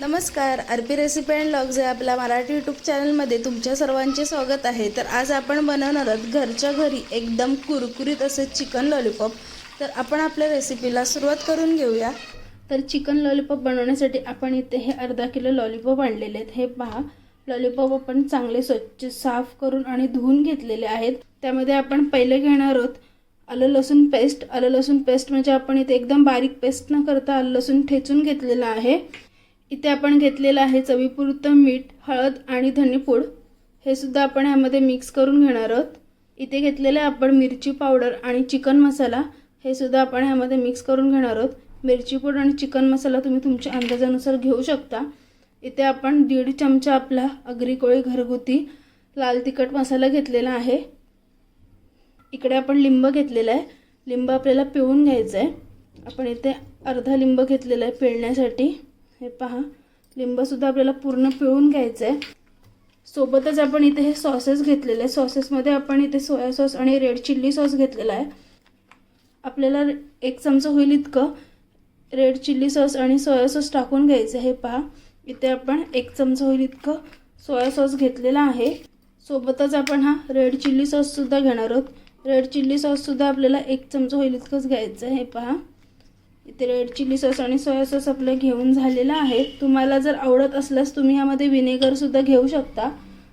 नमस्कार R P recipe and log या आपल्या मराठी यूट्यूब चॅनलमध्ये तुमच्या सर्वांचे स्वागत आहे. तर आज आपण बनवणार आहोत घरच्या घरी एकदम कुरकुरीत असे चिकन लॉलीपॉप तर आपण आपल्या रेसिपीला सुरुवात करून घेऊया. तर चिकन लॉलीपॉप बनवण्यासाठी आपण इथे हे अर्धा किलो लॉलीपॉप आणलेले आहेत. हे पहा लॉलीपॉप आपण चांगले स्वच्छ साफ करून आणि धुवून घेतलेले आहेत. त्यामध्ये आपण पहिले घेणार आहोत आलं लसूण पेस्ट आलं लसूण पेस्ट म्हणजे आपण इथे एकदम बारीक पेस्ट न करता आलं लसूण ठेचून घेतलेलं आहे. इथे आपण घेतलेलं आहे चवीपुरतं मीठ हळद आणि धनेपूड. हे सुद्धा आपण ह्यामध्ये मिक्स करून घेणार आहोत. इथे घेतलेलं आहे आपण मिरची पावडर आणि चिकन मसाला. हे सुद्धा आपण ह्यामध्ये मिक्स करून घेणार आहोत. मिरची पूड आणि चिकन मसाला तुम्ही तुमच्या अंदाजानुसार घेऊ शकता. इथे आपण दीड चमचा आपला अगरी कोळी घरगुती लाल तिखट मसाला घेतलेला आहे. इकडे आपण लिंब घेतलेला आहे. लिंब आपल्याला पिळून घ्यायचं आहे आपण इथे अर्धा लिंब घेतलेला आहे पिळण्यासाठी. हे पहा. लिंबसुद्धा आपल्याला पूर्ण पिळून घ्यायचं आहे सोबतच आपण इथे हे सॉसेस घेतलेले आहे सॉसेसमध्ये आपण इथे सोया सॉस आणि रेड चिल्ली सॉस घेतलेला आहे. आपल्याला एक चमचा होईल इतकं. रेड चिल्ली सॉस आणि सोया सॉस टाकून घ्यायचं हे पहा. इथे आपण एक चमचा होईल इतकं सोया सॉस घेतलेला आहे. सोबतच आपण हा रेड चिल्ली सॉससुद्धा घेणार आहोत. रेड चिल्ली सॉससुद्धा आपल्याला एक चमचा होईल इतकंच घ्यायचं आहे हे पहा. ते रेड चिली सॉस आणि सोया सॉस आपलं घेऊन झालेलं आहे. तुम्हाला जर आवडत असल्यास तुम्ही ह्यामध्ये विनेगरसुद्धा घेऊ शकता.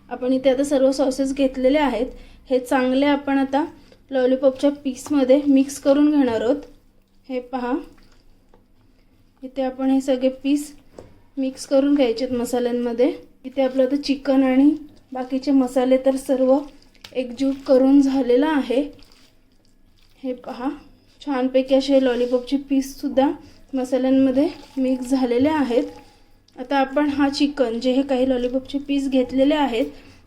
आपण इथे आता सर्व सॉसेस घेतलेले आहेत. हे चांगले आपण आता लॉलीपॉपच्या पीसमध्ये मिक्स करून घेणार आहोत. हे पहा. इथे आपण हे सगळे पीस मिक्स करून घ्यायचे आहेत मसाल्यांमध्ये. इथे आपलं आता चिकन आणि बाकीचे मसाले तर सर्व एकजूट करून झालेलं आहे. हे पहा. छानपैकी असे लॉलीपॉपचे पीससुद्धा मसाल्यांमध्ये मिक्स झालेले आहेत. आता आपण हा चिकन जे हे काही लॉलीपॉपचे पीस घेतलेले आहेत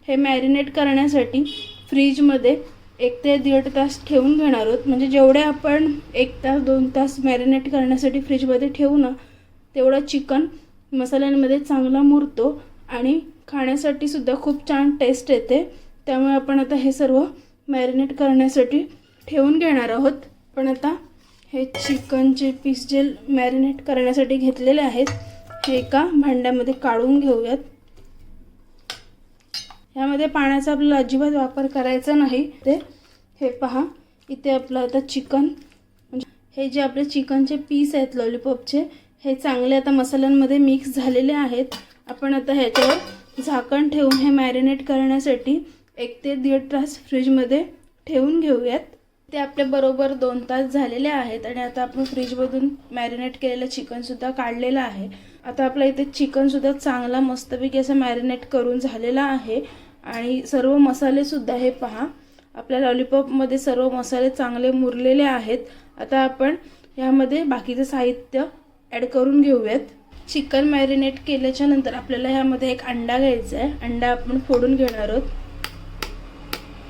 हे मॅरिनेट करण्यासाठी फ्रीजमध्ये एक ते दीड तास ठेवून घेणार आहोत. म्हणजे जेवढे आपण एक तास दोन तास मॅरिनेट करण्यासाठी फ्रीजमध्ये ठेवू ना तेवढं चिकन मसाल्यांमध्ये चांगला मुरतो आणि खाण्यासाठी सुद्धा खूप छान टेस्ट येते. त्यामुळे आपण आता हे सर्व मॅरिनेट करण्यासाठी ठेवून घेणार आहोत. पण आता हे चिकनचे पीस जे मॅरिनेट करण्यासाठी घेतलेले आहेत हे एका भांड्यामध्ये काढून घेऊयात. ह्यामध्ये पाण्याचा आपल्याला अजिबात वापर करायचा नाही. ते हे पहा इथे आपलं आता चिकन म्हणजे हे जे आपले चिकनचे पीस आहेत लॉलीपॉपचे हे चांगले आता मसाल्यांमध्ये मिक्स झालेले आहेत. आपण आता ह्याच्यावर झाकण ठेवून हे मॅरिनेट करण्यासाठी एक ते दीड तास फ्रीजमध्ये ठेवून घेऊयात. ते आपल्याबरोबर बरोबर दोन तास झालेले आहेत आणि आता आपण फ्रीजमधून मॅरिनेट केलेलं चिकनसुद्धा काढलेलं आहे. आता आपलं इथे चिकनसुद्धा चांगला मस्तपैकी असं मॅरिनेट करून झालेला आहे. आणि सर्व मसालेसुद्धा हे पहा. आपल्या लॉलीपॉपमध्ये सर्व मसाले चांगले मुरलेले आहेत. आता आपण ह्यामध्ये बाकीचं साहित्य ॲड करून घेऊयात. चिकन मॅरिनेट केल्याच्यानंतर आपल्याला ह्यामध्ये एक अंडा घ्यायचा आहे अंडा आपण फोडून घेणार आहोत.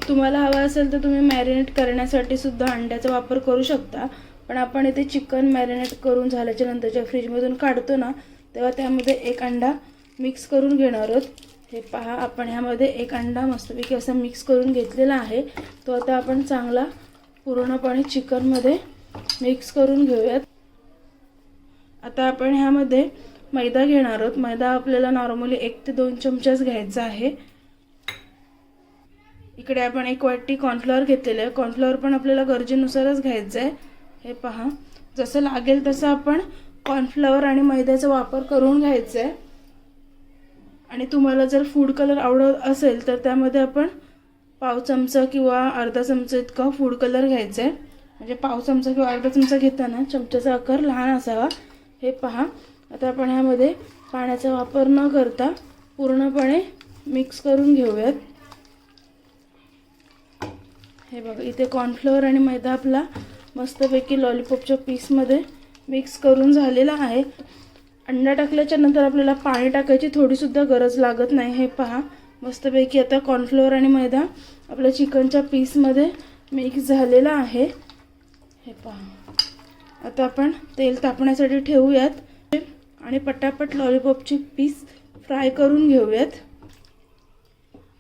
तुम्हाला हवा असेल तर तुम्ही मॅरिनेट करण्यासाठी सुद्धा अंड्याचा वापर करू शकता. पण आपण इथे चिकन मॅरिनेट करून झाल्याच्यानंतर जेव्हा फ्रीजमधून काढतो ना तेव्हा त्यामध्ये एक अंडा मिक्स करून घेणार आहोत. हे पहा आपण ह्यामध्ये एक अंडा मस्तपैकी असा मिक्स करून घेतलेला आहे. तो आता आपण चांगला पूर्णपणे चिकनमध्ये मिक्स करून घेऊयात. आता आपण ह्यामध्ये मैदा घेणार आहोत. मैदा आपल्याला नॉर्मली एक ते दोन चमचाच घ्यायचा आहे. इकडे आपण एक वाटी कॉर्नफ्लॉवर घेतलेलं आहे. कॉर्नफ्लॉवर पण आपल्याला गरजेनुसारच घ्यायचं आहे हे पहा. जसं लागेल तसं आपण कॉर्नफ्लॉवर आणि मैद्याचा वापर करून घ्यायचा आहे आणि तुम्हाला जर फूड कलर आवडत असेल तर त्यामध्ये आपण पाव चमचा किंवा अर्धा चमचा इतका फूड कलर घ्यायचा आहे म्हणजे पाव चमचा किंवा अर्धा चमचा घेताना चमच्याचा आकार लहान असावा. हे पहा. आता आपण ह्यामध्ये पाण्याचा वापर न करता पूर्णपणे मिक्स करून घेऊयात. हे बघा इथे कॉर्नफ्लोअर आणि मैदा आपला मस्तपैकी लॉलीपॉपच्या पीसमध्ये मिक्स करून झालेला आहे. अंडा टाकल्याच्या नंतर आपल्याला पाणी टाकायची थोडीसुद्धा गरज लागत नाही. हे पहा मस्तपैकी आता कॉर्नफ्लोअर आणि मैदा आपल्या चिकनच्या पीसमध्ये मिक्स झालेला आहे. हे पहा आता आपण तेल तापण्यासाठी ठेवूयात आणि पटापट लॉलीपॉपची पीस फ्राय करून घेऊयात.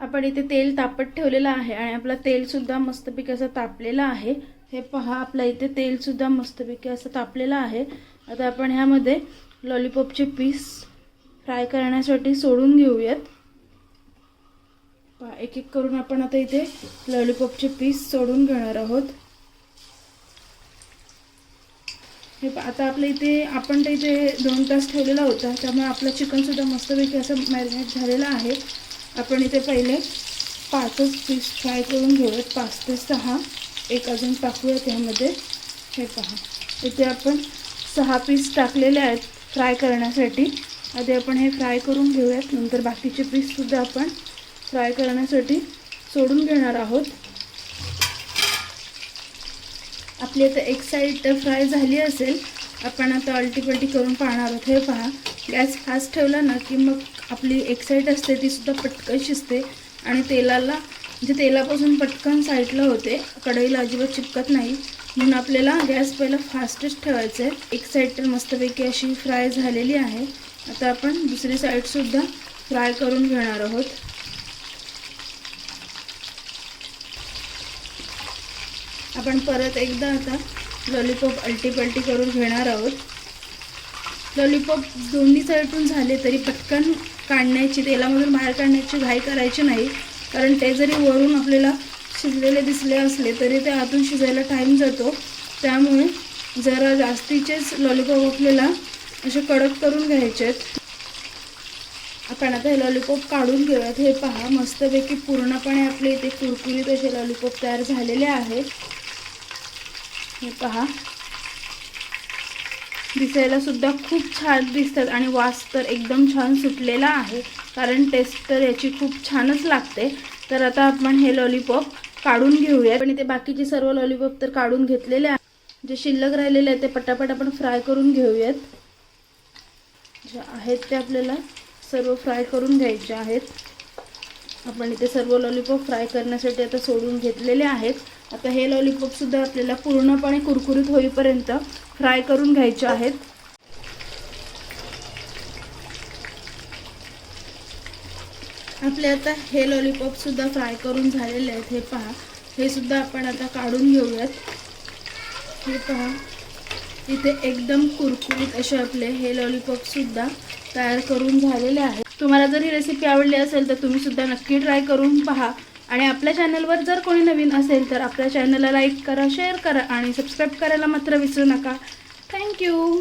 आपण इथे तेल तापत ठेवलेलं आहे आणि आपला तेलसुद्धा मस्तपैकी असं तापलेलं आहे. हे पहा आपल्या इथे तेलसुद्धा मस्तपैकी असं तापलेलं आहे. आता आपण ह्यामध्ये लॉलीपॉपचे पीस फ्राय करण्यासाठी सोडून घेऊयात. पहा एक एक करून आपण आता इथे लॉलीपॉपचे पीस सोडून घेणार आहोत. हे आता आपल्या इथे आपण ते इथे दोन तास ठेवलेला होता त्यामुळे आपलं चिकनसुद्धा मस्तपैकी असं मॅरिनेट झालेलं आहे. आपण इथे पहिले पाचच पीस फ्राय करून घेऊयात. पाच ते सहा. एक अजून टाकूयात ह्यामध्ये. हे पहा. इथे आपण सहा पीस टाकलेले आहेत फ्राय करण्यासाठी. आधी आपण हे फ्राय करून घेऊयात. नंतर बाकीचे पीससुद्धा आपण फ्राय करण्यासाठी सोडून घेणार आहोत. आपली आता एक साईड तर फ्राय झाली असेल. आपण आता अल्टीपल्टी करून पाहणार आहोत. हे पहा. गॅस फास्ट ठेवला ना की मग आपली एक साईड असते ती सुद्धा पटकन शिजते आणि तेलाला म्हणजे तेलापासून पटकन साईडला होते. कढईला अजिबात चिपकत नाही. म्हणून आपल्याला गॅस पहिला फास्टच ठेवायचं आहे. एक साईड तर मस्तपैकी अशी फ्राय झालेली आहे. आता आपण दुसरी साईडसुद्धा फ्राय करून घेणार आहोत. आपण परत एकदा आता लॉलीपॉप अल्टीपल्टी करून घेणार आहोत. लॉलीपॉप दोन्ही साईडून झाले तरी पटकन काढण्याची तेलामधून बाहेर काढण्याची घाई करायची नाही. कारण ते जरी वरून आपल्याला शिजलेले दिसले असले तरी ते आतून शिजायला टाईम जातो. त्यामुळे जरा जास्तीचेच लॉलीपॉप आपल्याला असे कडक करून घ्यायचे आहेत. आपण आता हे लॉलीपॉप काढून घेऊयात. हे पहा मस्तपैकी पूर्णपणे आपले इथे कुरकुरीत असे लॉलीपॉप तयार झालेले आहेत. हे पहा. दिसायला सुद्धा खूप छान दिसतात आणि वास तर एकदम छान सुटलेला आहे कारण टेस्ट तर याची खूप छानच लागते. तर आता आपण हे लॉलीपॉप काढून घेऊया पण इथे बाकीचे सर्व लॉलीपॉप तर काढून घेतलेले आहे. जे शिल्लक राहिलेले आहेत ते पटापट आपण फ्राय करून घेऊयात. जे आहेत ते आपल्याला सर्व फ्राय करून घ्यायचे आहेत. आपण इथे सर्व लॉलीपॉप फ्राय करण्यासाठी आता सोडून घेतलेले आहेत. आता हे लॉलीपॉपसुद्धा आपल्याला पूर्णपणे कुरकुरीत होईपर्यंत फ्राय करून घ्यायचे आहेत. आपले आता हे लॉलीपॉपसुद्धा फ्राय करून झालेले आहेत. हे पहा. हे सुद्धा आपण आता काढून घेऊयात. हे पहा. इथे एकदम कुरकुरीत असे आपले हे लॉलीपॉपसुद्धा तयार करून झालेले आहेत. तुम्हाला जर ही रेसिपी आवडली असेल तर तुम्ही सुद्धा नक्की ट्राय करून पहा. आणि आपल्या चॅनलवर जर कोणी नवीन असेल तर आपल्या चॅनलला लाईक करा शेअर करा आणि सबस्क्राईब करायला मात्र विसरू नका. थँक्यू